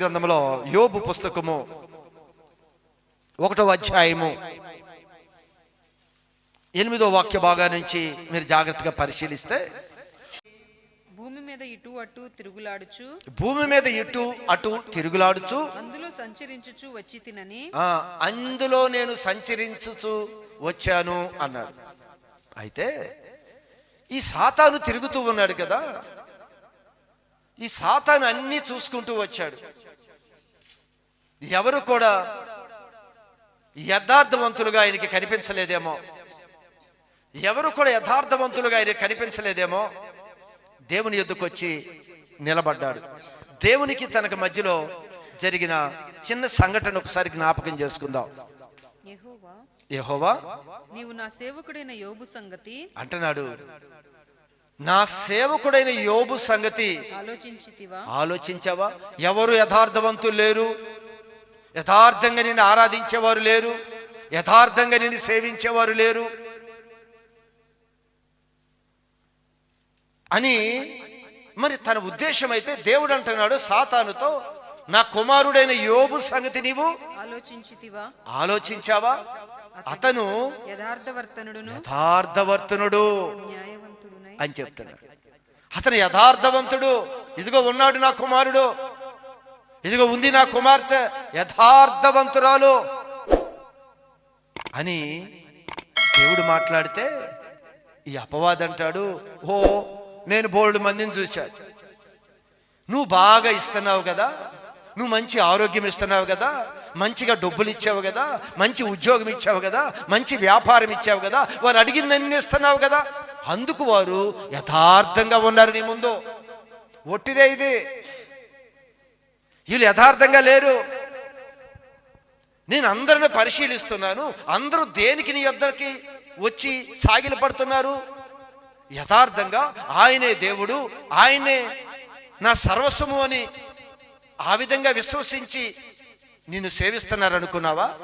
గ్రంథంలో యోబు పుస్తకము ఒకటో అధ్యాయము ఎనిమిదో వాక్య భాగా నుంచి మీరు జాగ్రత్తగా పరిశీలిస్తే భూమి మీద ఇటు అటు తిరుగులాడుచు భూమి మీద ఇటు అటు తిరుగులాడుచు అందులో సంచరించుచు వచ్చి తినని. అందులో నేను సంచరించుచు వచ్చాను అన్నాడు. అయితే ఈ సాతాను తిరుగుతూ ఉన్నాడు కదా ఈ సాతాను అన్నీ చూసుకుంటూ వచ్చాడు. ఎవరు కూడా యథార్థవంతులుగా ఆయనకి కనిపించలేదేమో. ఎవరు కూడా యథార్థవంతులుగా ఆయన కనిపించలేదేమో. దేవుని ఎద్దుకు వచ్చి నిలబడ్డాడు. దేవునికి తనకు మధ్యలో జరిగిన చిన్న సంఘటన ఒకసారి జ్ఞాపకం చేసుకుందాం. యెహోవా? నీవు నా సేవకుడైన యోబు సంగతి అంటున్నాడు. నా సేవకుడైన యోబు సంగతి ఆలోచించావా? ఎవరు యథార్థవంతులు లేరు? యథార్థంగా నిన్ను ఆరాధించేవారు లేరు? యథార్థంగా నిన్ను సేవించేవారు లేరు? అని మరి తన ఉద్దేశం అయితే దేవుడు అంటున్నాడు సాతానుతో నా కుమారుడైన యోబు సంగతి నీవు ఆలోచించితివా? ఆలోచించావా? అతను యథార్థవర్తనుడు. న్యాయవంతుడునై అని చెప్తున్నాడు. అతను యథార్థవంతుడు. ఇదిగో ఉన్నాడు నా కుమారుడు. ఇదిగో ఉంది నా కుమార్తె. యథార్థవంతురాలు. అని దేవుడు మాట్లాడితే ఈ అపవాది అంటాడు ఓ నేను బోల్డ్ మందిని చూశాను. నువ్వు బాగా ఇస్తున్నావు కదా. నువ్వు మంచి ఆరోగ్యం ఇస్తున్నావు కదా. మంచిగా డబ్బులు ఇచ్చావు కదా. మంచి ఉద్యోగం ఇచ్చావు కదా. మంచి వ్యాపారం ఇచ్చావు కదా. వారు అడిగిందన్నీ ఇస్తున్నావు కదా. అందుకు వారు యథార్థంగా ఉన్నారు నీ ముందు. ఒట్టిదే ఇది. వీళ్ళు యథార్థంగా లేరు. నేను అందరిని పరిశీలిస్తున్నాను. అందరూ దేనికి నీ యొద్దకి వచ్చి సాగిలు పడుతున్నారు? యథార్థంగా ఆయనే దేవుడు ఆయనే నా సర్వస్వము అని ఆ విధంగా విశ్వసించి నిన్ను సేవిస్తున్నారు అనుకున్నావా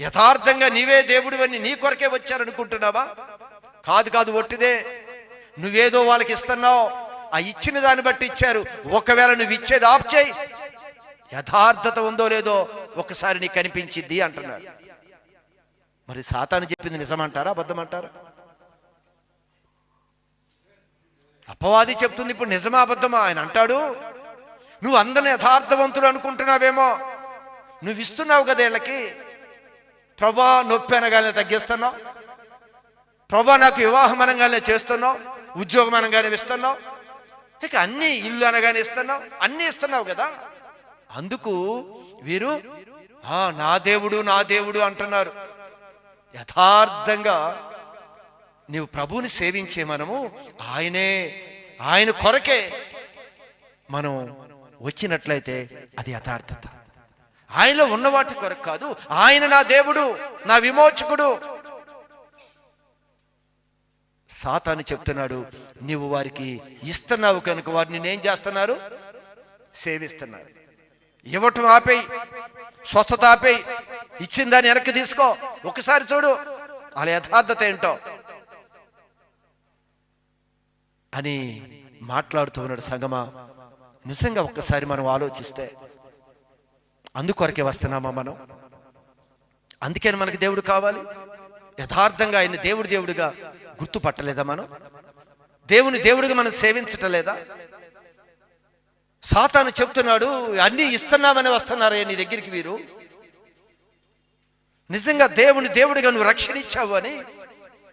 యథార్థంగా నీవే దేవుడు అని నీ కొరకే వచ్చారనుకుంటున్నావా? కాదు కాదు ఒట్టిదే. నువ్వేదో వాళ్ళకి ఇస్తున్నావు. ఆ ఇచ్చిన దాన్ని బట్టి ఇచ్చారు. ఒకవేళ నువ్వు ఇచ్చేది ఆఫ్ చేయి. యథార్థత ఉందో లేదో ఒకసారి నీకు కనిపించిద్ది అంటున్నాడు. మరి సాతాను చెప్పింది నిజమంటారా? అబద్ధమంటారా? అపవాది చెప్తుంది ఇప్పుడు నిజమా అబద్ధమా? ఆయన అంటాడు నువ్వు అందరిని యథార్థవంతులు అనుకుంటున్నావేమో. నువ్వు ఇస్తున్నావు కదా వీళ్ళకి. ప్రభా నొప్పి అనగానే తగ్గిస్తున్నావు. ప్రభా నాకు వివాహం అనగానే చేస్తున్నావు ఉద్యోగం అనగానే ఇస్తున్నావు ఇక అన్ని ఇల్లు అనగానే ఇస్తున్నావు అన్నీ ఇస్తున్నావు కదా. అందుకు వీరు "ఆ, నా దేవుడు నా దేవుడు అంటున్నారు. యథార్థంగా నీవు ప్రభువుని సేవించే మనము ఆయనే ఆయన కొరకే మనం వచ్చినట్లయితే అది యథార్థత. ఆయనలో ఉన్న వాటి కొరకు కాదు ఆయన నా దేవుడు నా విమోచకుడు సాతాను చెప్తున్నాడు నీవు వారికి ఇస్తున్నావు కనుక వారిని నేనేం చేస్తున్నారు? సేవిస్తున్నారు. ఇవ్వటం ఆపేయి స్వస్థత ఆపేయి ఇచ్చిన దాన్ని వెనక్కి తీసుకో. ఒకసారి చూడు వాళ్ళ యథార్థత ఏంటో. అని మాట్లాడుతూ ఉన్నాడు సంగమా. నిజంగా ఒక్కసారి మనం ఆలోచిస్తే అందుకొరకే వస్తున్నామా మనం? అందుకని మనకి దేవుడు కావాలి. యథార్థంగా ఆయన దేవుడు దేవుడిగా గుర్తుపట్టలేదా మనం? దేవుని దేవుడిగా మనం సేవించటలేదా? సాతాను చెప్తున్నాడు అన్నీ ఇస్తున్నామని వస్తున్నారే నీ దగ్గరికి వీరు. నిజంగా దేవుని దేవుడిగా నువ్వు రక్షణ ఇచ్చావు అని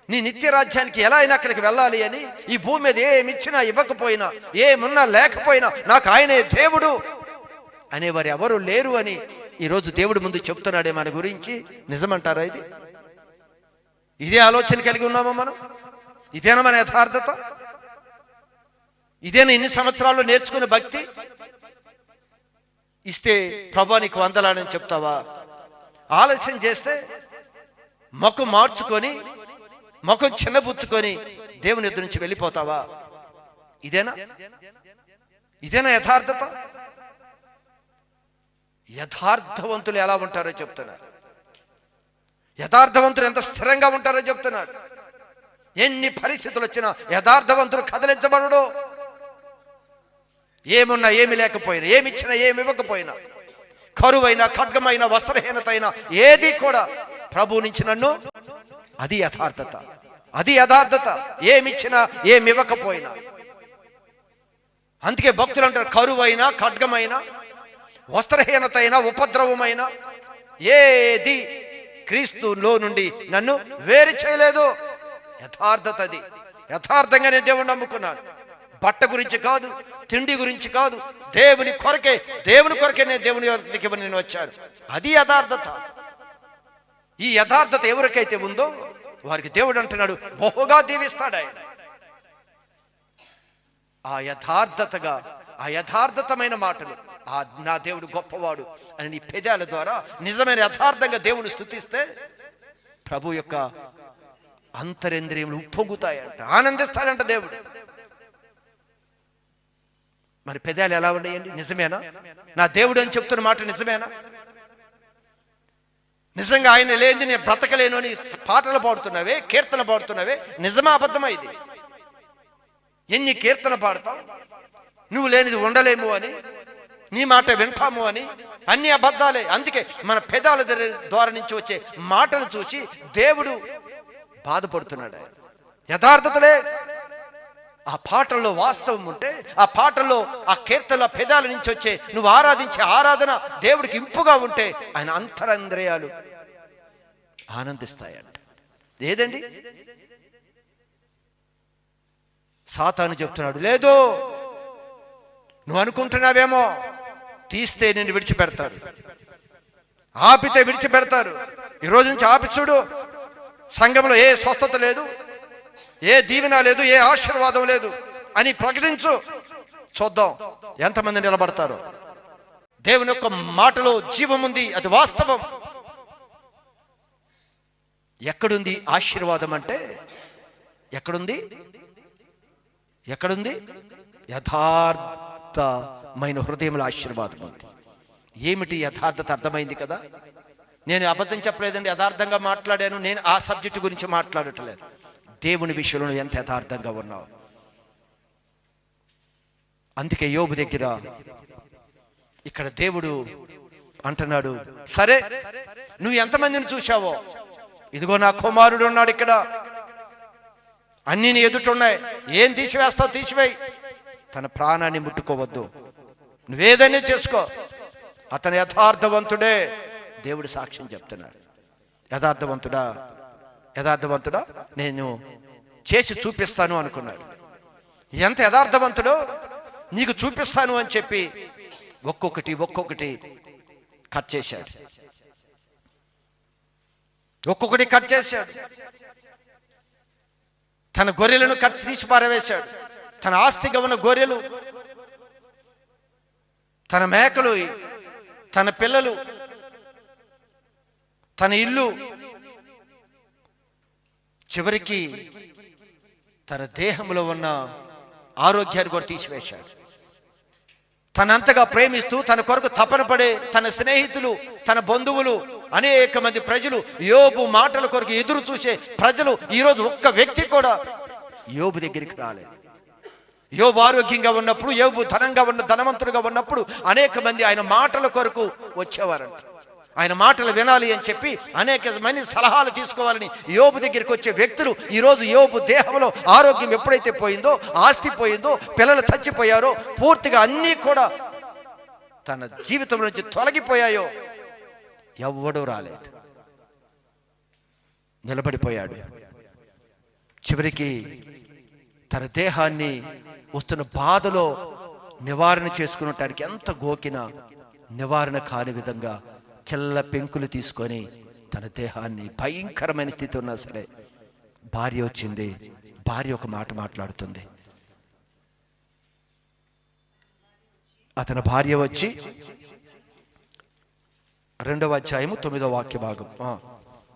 నీ నిత్య రాజ్యానికి ఎలా అయినా అక్కడికి వెళ్ళాలి అని ఈ భూమి మీద ఏమిచ్చినా ఇవ్వకపోయినా ఏమున్నా లేకపోయినా నాకు ఆయనే దేవుడు అనేవారు ఎవరు లేరు అని ఈరోజు దేవుడి ముందు చెప్తున్నాడే మన గురించి. నిజమంటారా ఇది? ఇదే ఆలోచన కలిగి ఉన్నామా మనం? ఇదేనా మన యథార్థత? ఇదేనా ఇన్ని సంవత్సరాల్లో నేర్చుకునే భక్తి? ఇస్తే ప్రభా నీకు వందలాడని చెప్తావా? ఆలస్యం చేస్తే ముఖం మార్చుకొని ముఖం చిన్నబుచ్చుకొని దేవుని ఎదురు నుంచి వెళ్ళిపోతావా? ఇదేనా? ఇదేనా యథార్థత? యథార్థవంతులు ఎలా ఉంటారో చెప్తున్నారు యథార్థవంతులు ఎంత స్థిరంగా ఉంటారో చెప్తున్నాడు. ఎన్ని పరిస్థితులు వచ్చినా యథార్థవంతుడు కదిలించబడడు. ఏమున్నా ఏమి లేకపోయినా ఏమి ఇచ్చినా ఏమి ఇవ్వకపోయినా కరువైనా ఖడ్గమైన వస్త్రహీనత అయినా ఏది కూడా ప్రభు నుంచి నన్ను అది యథార్థత అది యథార్థత. ఏమిచ్చినా ఏమి ఇవ్వకపోయినా. అందుకే భక్తులు అంటారు కరువైన ఖడ్గమైనా వస్త్రహీనత అయినా ఉపద్రవమైన ఏది క్రీస్తులో నుండి నన్ను వేరు చేయలేదు. యథార్థత అది యథార్థంగానే దేవుడు నమ్ముకున్నాను. బట్ట గురించి కాదు తిండి గురించి కాదు దేవుని కొరకే దేవుని కొరకే నేను దేవుని దగ్గరికి నేను వచ్చాను. అది యథార్థత. ఈ యథార్థత ఎవరికైతే ఉందో వారికి దేవుడు అంటున్నాడు బహుగా దీవిస్తాడు ఆయన. ఆ యథార్థతగా ఆ యథార్థతమైన మాటలు ఆ నా దేవుడు గొప్పవాడు అని నీ పెదాల ద్వారా నిజమైన యథార్థంగా దేవుడు స్థుతిస్తే ప్రభు యొక్క అంతరేంద్రియములు ఉప్పొంగుతాయంట. ఆనందిస్తాడంట దేవుడు. మరి పెదాలు ఎలా ఉన్నాయండి? నిజమేనా? నా దేవుడు అని చెప్తున్న మాట నిజమేనా? నిజంగా ఆయన లేనిది నేను బ్రతకలేను అని పాటలు పాడుతున్నవే కీర్తన పాడుతున్నవే? నిజమా అబద్ధమా ఇది? ఎన్ని కీర్తన పాడతావు నువ్వు లేనిది ఉండలేము అని నీ మాట వింటాము అని అన్ని అబద్ధాలే. అందుకే మన పెదాల ద్వారా నుంచి వచ్చే మాటలు చూసి దేవుడు బాధపడుతున్నాడు ఆయన. యథార్థతలే ఆ పాటల్లో వాస్తవం ఉంటే ఆ పాటల్లో ఆ కీర్తన పెదాల నుంచి వచ్చే నువ్వు ఆరాధించే ఆరాధన దేవుడికి ఇంపుగా ఉంటే ఆయన అంతరంద్రియాలు ఆనందిస్తాయంట. ఏదండి? సాతాను చెప్తున్నాడు లేదు నువ్వు అనుకుంటున్నావేమో తీస్తే నేను విడిచిపెడతారు. ఆపితే విడిచిపెడతారు. ఈ రోజు నుంచి ఆపి చూడు సంఘంలో ఏ స్వస్థత లేదు ఏ దీవెన లేదు ఏ ఆశీర్వాదం లేదు అని ప్రకటించు. చూద్దాం ఎంతమంది నిలబడతారు. దేవుని యొక్క మాటలో జీవం ఉంది అది వాస్తవం. ఎక్కడుంది ఆశీర్వాదం అంటే? ఎక్కడుంది? ఎక్కడుంది? యథార్థమైన హృదయంలో ఆశీర్వాదం ఉంది. ఏమిటి యథార్థత? అర్థమైంది కదా? నేను అబద్ధం చెప్పలేదండి యథార్థంగా మాట్లాడాను. నేను ఆ సబ్జెక్టు గురించి మాట్లాడటలేదు. దేవుని విషయంలో ఎంత యథార్థంగా ఉన్నావు? అందుకే యోబు దగ్గర ఇక్కడ దేవుడు అంటున్నాడు సరే నువ్వు ఎంతమందిని చూశావో? ఇదిగో నా కుమారుడు ఉన్నాడు ఇక్కడ. అన్ని నీ ఎదుటన్నాయి ఏం తీసివేస్తావు? తీసివేయి. తన ప్రాణాన్ని ముట్టుకోవద్దు. నువ్వేదైనా చేసుకో. అతను యథార్థవంతుడే. దేవుడు సాక్ష్యం చెప్తున్నాడు. యథార్థవంతుడా? యథార్థవంతుడా? నేను చేసి చూపిస్తాను అనుకున్నాడు. ఎంత యథార్థవంతుడో? నీకు చూపిస్తాను అని చెప్పి ఒక్కొక్కటి ఒక్కొక్కటి కట్ చేశాడు. ఒక్కొక్కటి కట్ చేశాడు. తన గొర్రెలను కట్ తీసి పారవేశాడు. తన ఆస్తిగా ఉన్న గొర్రెలు తన మేకలు తన పిల్లలు తన ఇల్లు చివరికి తన దేహంలో ఉన్న ఆరోగ్యాన్ని కూడా తీసివేశాడు. తనంతగా ప్రేమిస్తూ తన కొరకు తపన పడే తన స్నేహితులు తన బంధువులు అనేక మంది ప్రజలు యోబు మాటల కొరకు ఎదురు చూసే ప్రజలు ఈరోజు ఒక్క వ్యక్తి కూడా యోబు దగ్గరికి రాలేదు. యోబు ఆరోగ్యంగా ఉన్నప్పుడు యోబు ధనంగా ఉన్న ధనవంతుడుగా ఉన్నప్పుడు అనేక మంది ఆయన మాటల కొరకు వచ్చేవారంట. ఆయన మాటలు వినాలి అని చెప్పి అనేక మంది సలహాలు తీసుకోవాలని యోబు దగ్గరికి వచ్చే వ్యక్తులు ఈరోజు యోబు దేహంలో ఆరోగ్యం ఎప్పుడైతే పోయిందో ఆస్తి పోయిందో పిల్లలు చచ్చిపోయారో పూర్తిగా అన్నీ కూడా తన జీవితం నుంచి తొలగిపోయాయో ఎవ్వడూ రాలేదు. నిలబడిపోయాడు. చివరికి తన దేహాన్ని వస్తున్న బాధలో నివారణ చేసుకునటానికి ఎంత గోకినా నివారణ కాని విధంగా చెల్ల పెంకులు తీసుకొని తన దేహాన్ని భయంకరమైన స్థితి ఉన్నా సరే భార్య వచ్చింది. భార్య ఒక మాట మాట్లాడుతుంది. అతని భార్య వచ్చి రెండవ అధ్యాయము తొమ్మిదవ వాక్య భాగం.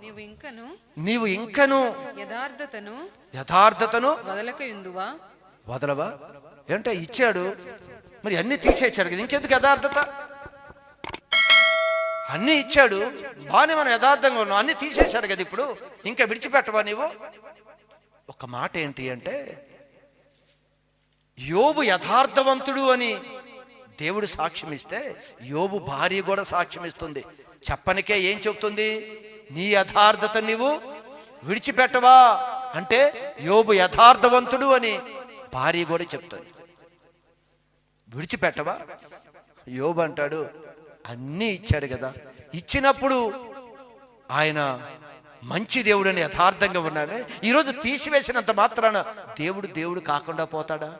నీవు ఇంకను నీవు ఇంకను యథార్థతను యథార్థతను వదలకయుందువా? వదలవా? ఏంటో ఇచ్చాడు. మరి అన్ని తీసేశాడు కదా ఇంకెందుకు యథార్థత? అన్నీ ఇచ్చాడు. బాగానే మనం యథార్థంగా ఉన్నాం. అన్ని తీసేశాడు కదా ఇప్పుడు. ఇంకా విడిచిపెట్టవా నీవు? ఒక మాట ఏంటి అంటే యోబు యథార్థవంతుడు అని దేవుడు సాక్ష్యం ఇస్తే యోబు భార్య కూడా సాక్ష్యం ఇస్తుంది. చెప్పనికే ఏం చెప్తుంది నీ యథార్థత నీవు విడిచిపెట్టవా? అంటే యోబు యథార్థవంతుడు అని భార్య కూడా చెప్తుంది. విడిచిపెట్టవా? యోబు అంటాడు అన్నీ ఇచ్చాడు కదా. ఇచ్చినప్పుడు ఆయన మంచి దేవుడని యథార్థంగా ఉన్నామే. ఈరోజు తీసివేసినంత మాత్రాన దేవుడు దేవుడు కాకుండా పోతాడా?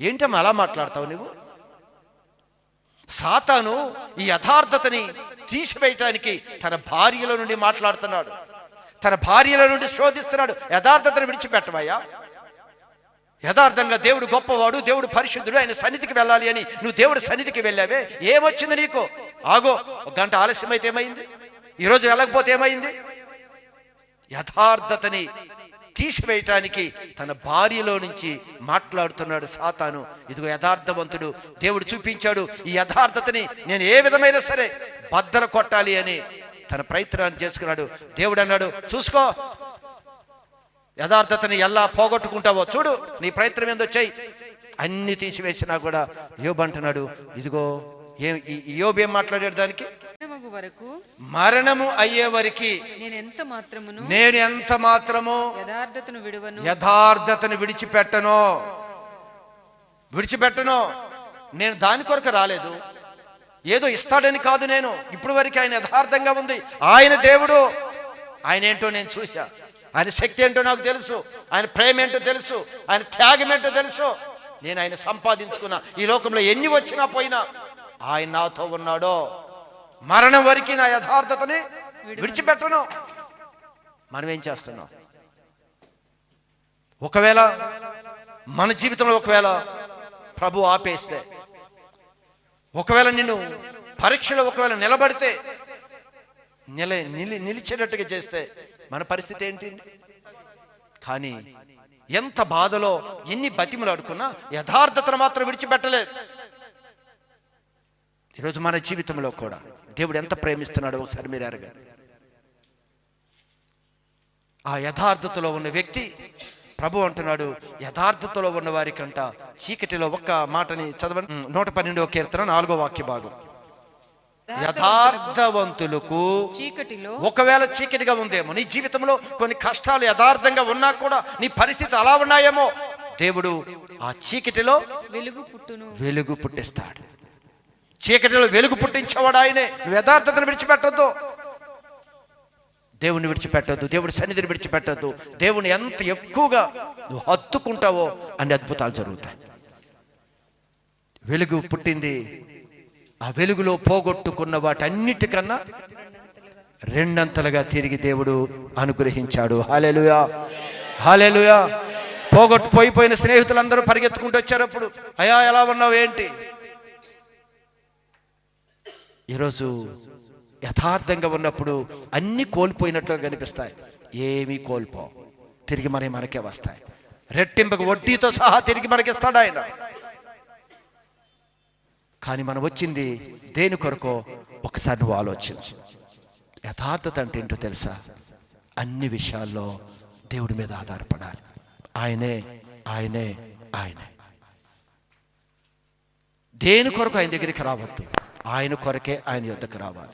ఏంటమ్మా అలా మాట్లాడతావు నువ్వు? సాతాను ఈ యథార్థతని తీసివేయటానికి తన భార్యల నుండి మాట్లాడుతున్నాడు. తన భార్యల నుండి శోధిస్తున్నాడు. యథార్థతను విడిచిపెట్టవయ్యా. యథార్థంగా దేవుడు గొప్పవాడు దేవుడు పరిశుద్ధుడు ఆయన సన్నిధికి వెళ్ళాలి అని నువ్వు దేవుడు సన్నిధికి వెళ్ళావే? ఏమొచ్చింది నీకు? ఆగో ఒక గంట ఆలస్యం అయితే ఏమైంది ఈరోజు వెళ్ళకపోతే ఏమైంది? యథార్థతని తీసివేయటానికి తన భార్యలో నుంచి మాట్లాడుతున్నాడు సాతాను. ఇదిగో యథార్థవంతుడు దేవుడు చూపించాడు ఈ యథార్థతని నేను ఏ విధమైన సరే బద్దలు కొట్టాలి అని తన ప్రయత్నాన్ని చేసుకున్నాడు. దేవుడు అన్నాడు చూసుకో యథార్థతని ఎలా పోగొట్టుకుంటావో చూడు నీ ప్రయత్నం ఏందో చెయ్యి. అన్ని తీసివేసినా కూడా యోబు అంటున్నాడు ఇదిగో ఏం యోబు ఏం మాట్లాడాడు దానికి? వరకు మరణము అయ్యే వరకు నేను ఎంత మాత్రమును నేను ఎంత మాత్రము యథార్థతను విడువను? యథార్థతను విడిచిపెట్టను. విడిచిపెట్టను. నేను దాని కొరకు రాలేదు. ఏదో ఇస్తాడని కాదు నేను. ఇప్పుడు వరకు ఆయన యథార్థంగా ఉంది. ఆయన దేవుడు. ఆయన ఏంటో నేను చూశా. ఆయన శక్తి ఏంటో నాకు తెలుసు ఆయన ప్రేమ ఏంటో తెలుసు ఆయన త్యాగం ఏంటో తెలుసు. నేను ఆయన సంపాదించుకున్నా. ఈ లోకంలో ఎన్ని వచ్చినా పోయినా ఆయన నాతో ఉన్నాడో మరణం వరకు నా యథార్థతని విడిచిపెట్టను. మనం ఏం చేస్తున్నాం? ఒకవేళ మన జీవితంలో ఒకవేళ ప్రభు ఆపేస్తే ఒకవేళ నిన్ను పరీక్షలో ఒకవేళ నిలబడితే నిల నిలి నిలిచేటట్టుగా చేస్తే మన పరిస్థితి ఏంటి? కానీ ఎంత బాధలో ఎన్ని బతిములు అడుకున్నా యథార్థతను మాత్రం విడిచిపెట్టలేదు. ఈరోజు మన జీవితంలో కూడా దేవుడు ఎంత ప్రేమిస్తున్నాడో ఒకసారి మీరు అరగారు ఆ యథార్థతలో ఉన్న వ్యక్తి ప్రభు అంటున్నాడు యథార్థతలో ఉన్న వారికంట చీకటిలో ఒక్క మాటని చదవండి. నూట పన్నెండవ కీర్తన నాలుగో వాక్య భాగం యథార్థవంతులకు చీకటిలో ఒకవేళ చీకటిగా ఉందేమో నీ జీవితంలో కొన్ని కష్టాలు యథార్థంగా ఉన్నా కూడా నీ పరిస్థితి అలా ఉన్నాయేమో దేవుడు ఆ చీకటిలో వెలుగు పుట్టును. వెలుగు పుట్టిస్తాడు. చీకటిలో వెలుగు పుట్టించేవాడు ఆయనే. నువ్వు యథార్థతను విడిచిపెట్టొద్దు. దేవుని విడిచిపెట్టొద్దు. దేవుడి సన్నిధిని విడిచిపెట్టొద్దు. దేవుని ఎంత ఎక్కువగా నువ్వు హత్తుకుంటావో అన్ని అద్భుతాలు జరుగుతాయి. వెలుగు పుట్టింది ఆ వెలుగులో పోగొట్టుకున్న వాటన్నిటికన్నా రెండంతలుగా తిరిగి దేవుడు అనుగ్రహించాడు. హాలెలుయా హాలెలుయా పోగొట్టు పోయిపోయిన స్నేహితులందరూ పరిగెత్తుకుంటూ వచ్చారు అప్పుడు. అయ్యా ఎలా ఉన్నావు? ఏంటి? ఈరోజు యథార్థంగా ఉన్నప్పుడు అన్నీ కోల్పోయినట్లు కనిపిస్తాయి. ఏమీ కోల్పో తిరిగి మరి మనకే వస్తాయి. రెట్టింపకు వడ్డీతో సహా తిరిగి మనకిస్తాడు ఆయన. కానీ మనం వచ్చింది దేని కొరకో? ఒకసారి నువ్వు ఆలోచించు. యథార్థత అంటే ఏంటో తెలుసా? అన్ని విషయాల్లో దేవుడి మీద ఆధారపడాలి. ఆయనే ఆయనే ఆయనే. దేని కొరకు ఆయన దగ్గరికి రావద్దు? ఆయన కొరకే ఆయన యుద్ధకు రావాలి.